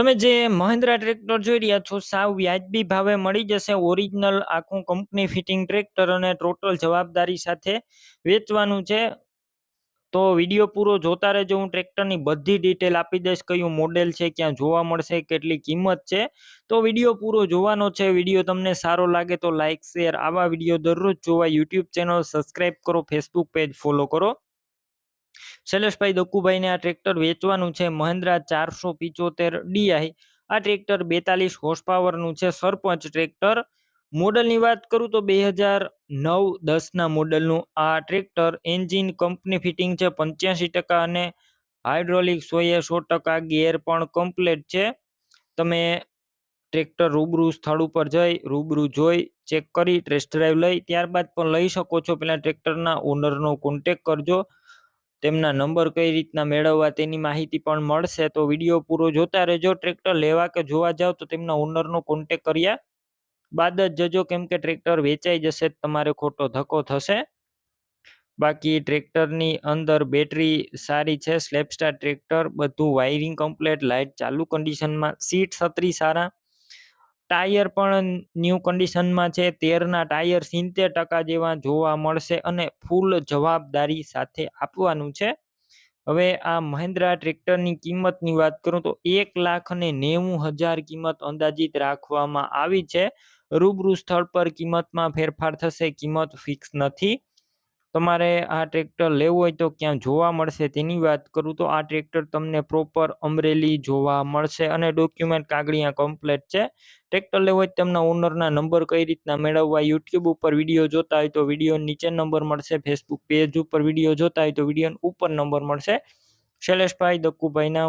તમે જે મહિન્દ્રા ટ્રેક્ટર જોઈ રહ્યા છો, સાવ વ્યાજબી ભાવે મળી જશે ઓરિજિનલ આખું કંપની ફિટિંગ ટ્રેક્ટર અને ટોટલ જવાબદારી સાથે વેચવાનું છે. તો વીડિયો પૂરો જોતા રહેજો, હું ટ્રેક્ટરની બધી ડિટેલ આપી દઈશ, કયું મોડેલ છે, ક્યાં જોવા મળશે, કેટલી કિંમત છે. તો વીડિયો પૂરો જોવાનો છે, વીડિયો તમને સારો લાગે તો લાઇક શેર આવા વીડિયો દરરોજ જોવા યુટ્યુબ ચેનલ સબસ્ક્રાઈબ કરો ફેસબુક પેજ ફોલો કરો. શૈલેષભાઈ દક્કુભાઈને આ ટ્રેક્ટર વેચવાનું છે. મહિન્દ્રા ચારસો પિચોતેર ડીઆઈ. આ ટ્રેક્ટર બેતાલીસ હોર્સ પાવરનું છે. સરપંચ ટ્રેક્ટર મોડલની વાત કરું તો બે હજાર નવ દસના મોડલનું. આ ટ્રેક્ટર એન્જિન કંપની ફિટિંગ છે. પંચ્યાસી ટકા અને હાઇડ્રોલિક સોએ સો ટકા ગેર પણ કમ્પ્લેટ છે. તમે ટ્રેક્ટર રૂબરૂ સ્થળ ઉપર જઈ, રૂબરૂ જોઈ ચેક કરી ટેસ્ટ ડ્રાઈવ લઈ, ત્યારબાદ પણ લઈ શકો છો. પહેલાં ટ્રેક્ટરના ઓનરનો કોન્ટેક કરજો. તેમના નંબર કઈ રીતના મેળવવા તેની માહિતી પણ મળશે, તો વીડિયો પૂરો જોતા રહેજો. ટ્રેક્ટર લેવા કે જોવા જાવ તો તેમના ઓનરનો કોન્ટેક કર્યા બાદ જ જજો કેમ કે ટ્રેક્ટર વેચાઈ જશે તમારે ખોટો ધક્કો થશે. બાકી ટ્રેક્ટરની અંદર બેટરી સારી છે સ્લેપસ્ટાર ટ્રેક્ટર, બધું વાયરિંગ કમ્પ્લેટ લાઇટ ચાલુ કન્ડિશનમાં સીટ છત્રી સારા. ટાયર પણ ન્યૂ કન્ડિશનમાં છે. તેરના ટાયર સિત્તેર ટકા જેવા જોવા મળશે અને ફૂલ જવાબદારી સાથે આપવાનું છે. હવે આ મહિન્દ્રા ટ્રેક્ટરની કિંમતની વાત કરું તો એક લાખ અને નેવું હજાર કિંમત અંદાજિત રાખવામાં આવી છે. રૂબરૂ સ્થળ પર કિંમતમાં ફેરફાર થશે. કિંમત ફિક્સ નથી. તમારે આ ટ્રેક્ટર લેવું હોય તો ક્યાં જોવા મળશે તેની વાત કરું તો આ ટ્રેક્ટર તમને પ્રોપર અમરેલી જોવા મળશે અને ડોક્યુમેન્ટ કાગળિયા કમ્પ્લેટ છે. ટ્રેક્ટર લેવું હોય તેમના ઓનરના નંબર કઈ રીતના મેળવવા યુટ્યુબ ઉપર વીડિયો જોતા હોય તો વીડિયો નીચે નંબર મળશે ફેસબુક પેજ ઉપર વીડિયો જોતા હોય તો વીડિયો ઉપર નંબર મળશે. શૈલેષભાઈ દક્કુભાઈના